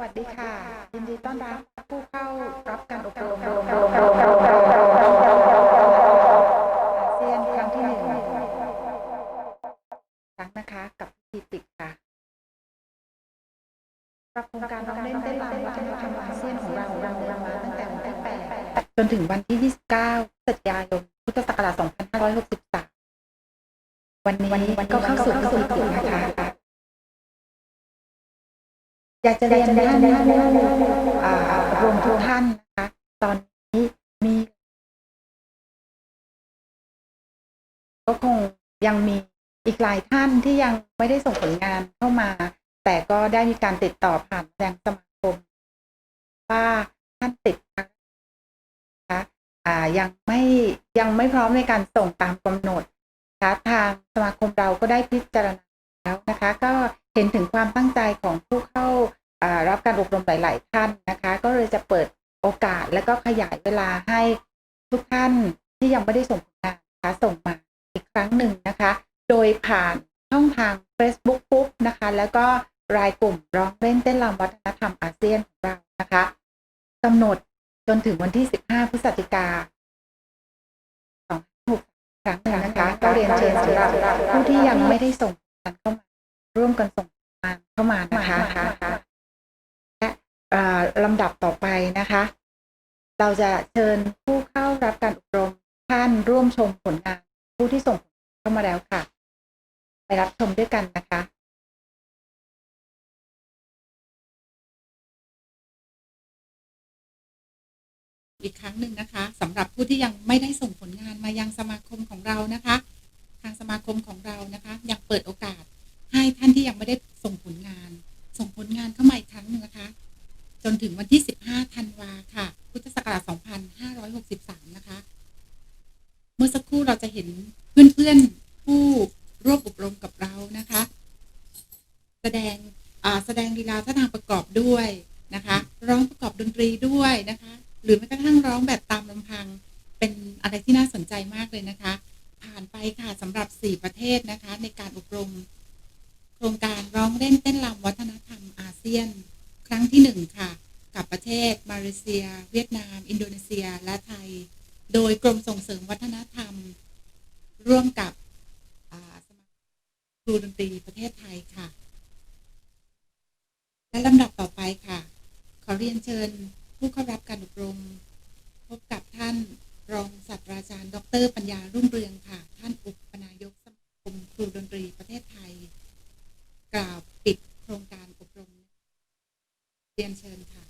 วัสดีค่ะ ยินดีต้อนรับผู้เข้ารับการอบรมอาเซียนครั้งที่หนึ่งครั้งนะคะกับพีติกค่ะรับโครงการร้องเล่นเต้นรำวัฒนธรรมอาเซียนของเราเราเดินมาตั้งแต่วันที่8จนถึงวันที่ 29พฤศจิกายนพุทธศักราช2563 วันนี้ก็เข้าสู่พิธีปิดนะคะ อยากจะเรียนท่านอ่าอบรมทุกท่านนะคะ ตอนนี้มี ก็คงยังมีอีกหลายท่านที่ยังไม่ได้ส่งผลงานเข้ามา แต่ก็ได้มีการติดต่อผ่านแรงสมาคม ว่าท่านติดนะคะอ่ายังไม่ยังไม่พร้อมในการส่งตามกำหนดนะคะทางสมาคมเราก็ได้พิจารณาแล้วนะคะ ก็เห็นถึงความตั้งใจของผู้เข้า การอบรมหลาย ๆ ท่านนะคะ ก็เลยจะเปิดโอกาสและก็ขยายเวลาให้ทุกท่านที่ยังไม่ได้ส่งผลงานนะคะส่งมาอีกครั้งหนึ่งนะคะ โดยผ่านช่องทาง Facebook ปุ๊บนะคะ แล้วก็รายกลุ่มร้องเล่นเต้นรำวัฒนธรรมอาเซียนของเรานะคะกำหนดจนถึงวันที่ 15 พฤศจิกา26ครั้งนึงนะคะ ก็เรียนเชิญสำหรับผู้ที่ยังไม่ได้ส่งงานเข้ามา ร่วมกันส่งงานเข้ามานะคะ ลำดับต่อไปนะคะ เราจะเชิญผู้เข้ารับการอบรมท่านร่วมชมผลงานผู้ที่ส่งผลงานเข้ามาแล้วค่ะ ไปรับชมด้วยกันนะคะอีกครั้งหนึ่งนะคะสำหรับผู้ที่ยังไม่ได้ส่งผลงานมายังสมาคมของเรานะคะ ทางสมาคมของเรานะคะ ยังเปิดโอกาสให้ท่านที่ยังไม่ได้ส่งผลงาน ส่งผลงานเข้ามาอีกครั้งหนึ่งนะคะ นถึงวันที่ 15 ธันวาค่ะ พุทธศักราช 2563 นะคะ เมื่อสักครู่เราจะเห็นเพื่อนๆ ผู้ร่วมอบรมกับเรานะคะ แสดงแสดงลีลาท่าทางประกอบด้วยนะคะ ร้องประกอบดนตรีด้วยนะคะ หรือแม้กระทั่งร้องแบบตามลำพัง เป็นอะไรที่น่าสนใจมากเลยนะคะ ผ่านไปค่ะสำหรับ 4 ประเทศนะคะ ในการอบรม โครงการร้องเล่นเต้นรำวัฒนธรรมอาเซียน ครั้งที่1ค่ะ กับประเทศมาเลเซีย เวียดนาม อินโดนีเซีย และไทย โดยกรมส่งเสริมวัฒนธรรม ร่วมกับสมาครูดนตรีประเทศไทยค่ะ และลำดับต่อไปค่ะ ขอเรียนเชิญผู้เข้ารับการอบรม พบกับท่านรองศาสตราจารย์ ดร ปัญญารุ่งเรืองค่ะ ท่านอุปนายกสมาคมครูดนตรีประเทศไทย กล่าวปิดโครงการอบรม เรียนเชิญค่ะ